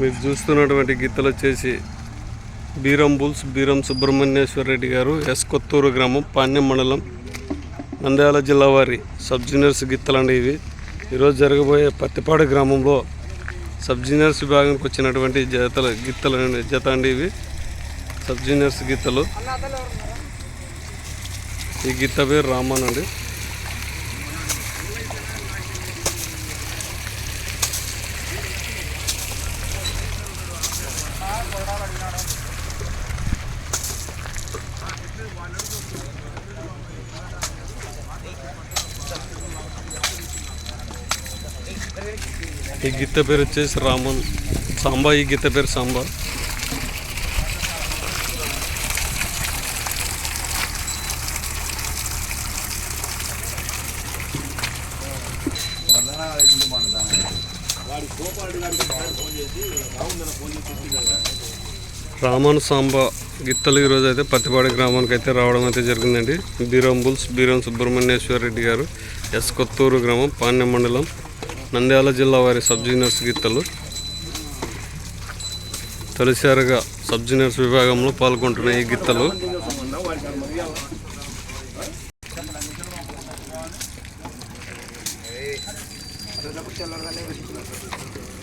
మీరు చూస్తున్నటువంటి గీతలు వచ్చేసి బీరం బుల్స్ బీరం సుబ్రహ్మణ్యేశ్వర రెడ్డి గారు ఎస్ కొత్తూరు గ్రామం పాణ్యం మండలం నంద్యాల జిల్లా వారి సబ్ జూనియర్స్ అండి ఇవి. ఈరోజు జరగబోయే పత్తిపాడు గ్రామంలో సబ్ జూనియర్స్ విభాగానికి వచ్చినటువంటి జతల గీతలు జత అండి ఇవి. సబ్ జూనియర్స్ గీతలు. ఈ గీత పేరు రామన్ అండి. ఈ గీత పేరు వచ్చేసి రామన్ సాంబా ఈ గీత పేరు సాంబా రామన్ సాంబా గిత్తలు ఈరోజు అయితే పత్తిపాడి గ్రామానికి అయితే రావడం అయితే జరిగిందండి. బీరం బుల్స్ బీరం సుబ్రహ్మణ్యేశ్వర రెడ్డి గారు ఎస్ కొత్తూరు గ్రామం పాణ్యం మండలం నంద్యాల జిల్లా వారి సబ్ జూనియర్స్ గిత్తలు. తొలిసారిగా సబ్ జూనియర్స్ విభాగంలో పాల్గొంటున్న ఈ గిత్తలు. Entonces la cuestión la organiza.